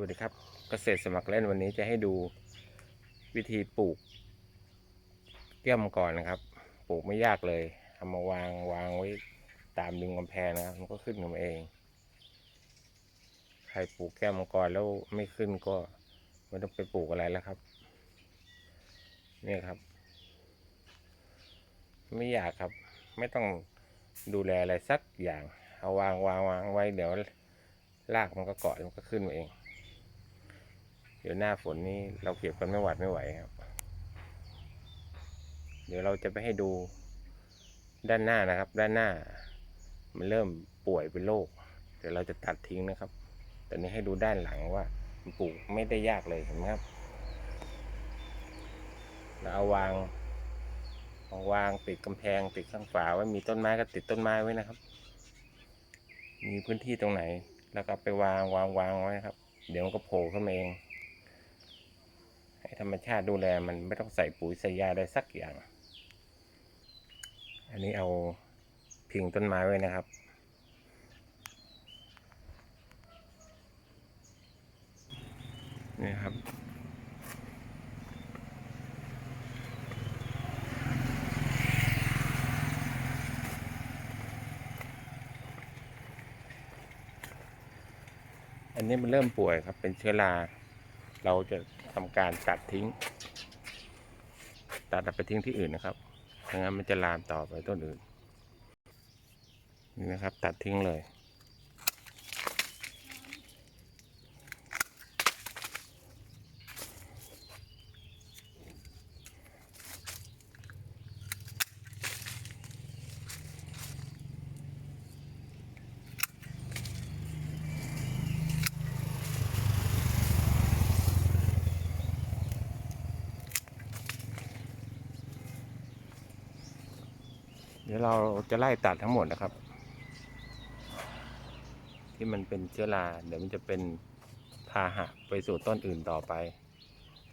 วัสดีครับเกษตรสมัครเล่นวันนี้จะให้ดูวิธีปลูกแก้มังกรนะครับ ปลูกไม่ยากเลยทำมาวางวางไว้ตามริมกำแพงนะครับมันก็ขึ้นของมันเอง ใครปลูกแก้มังกรแล้วไม่ขึ้นก็ไม่ต้องไปปลูกอะไรแล้วครับนี่ครับ ไม่อยากครับ ไม่ต้องดูแลอะไรสักอย่าง เอาวางวางวางไว้เดี๋ยวรากมันก็เกาะมันก็ขึ้นมาเอง ดี๋ยวหน้าฝนนี้เราเก็บกันไม่หวัดไม่ไหวครับ เดี๋ยวเราจะไปให้ดูด้านหน้านะครับ ด้านหน้า มันเริ่มป่วยเป็นโรคเดี๋ยวเราจะตัดทิ้งนะครับแต่นี้ให้ดูด้านหลังว่ามันปลูกไม่ได้ยากเลยเห็นไหมครับเราเอาวางเอาวางติดกำแพงติดข้างฝาไว้มีต้นไม้ก็ติดต้นไม้ไว้นะครับ มีพื้นที่ตรงไหน แล้วก็ไปวางวางวางไว้ครับ เดี๋ยวมันก็โผล่ขึ้นมาเอง ธรรมชาติดูแลมันไม่ต้องใส่ปุ๋ยใส่ยาใดสักอย่าง อันนี้เอาพิงต้นไม้ไว้นะครับ นี่ครับ อันนี้มันเริ่มป่วยครับเป็นเชื้อรา เราจะทำการตัดทิ้ง ตัดไปทิ้งที่อื่นนะครับไม่งั้นมันจะลามต่อไปต้นอื่นนี่นะครับ ตัดทิ้งเลย เดี๋ยวเราจะไล่ตัดทั้งหมดนะครับ ที่มันเป็นเชื้อราเดี๋ยวมันจะเป็นพาหะไปสู่ต้นอื่นต่อไป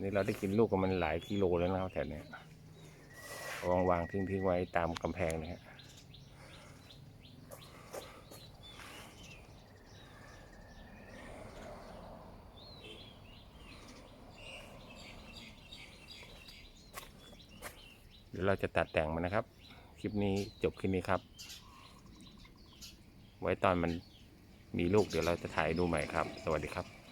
นี่เราได้กินลูกกับมันหลายกิโลแล้วนะครับแถวนี้วางวางทิ้งทิ้งไว้ตามกำแพงนะฮะเดี๋ยวเราจะตัดแต่งมันนะครับ ลิปนี้จบคลิปนี้ครับ ไว้ตอนมันมีลูกเดี๋ยวเราจะถ่ายดูใหม่ครับ สวัสดีครับ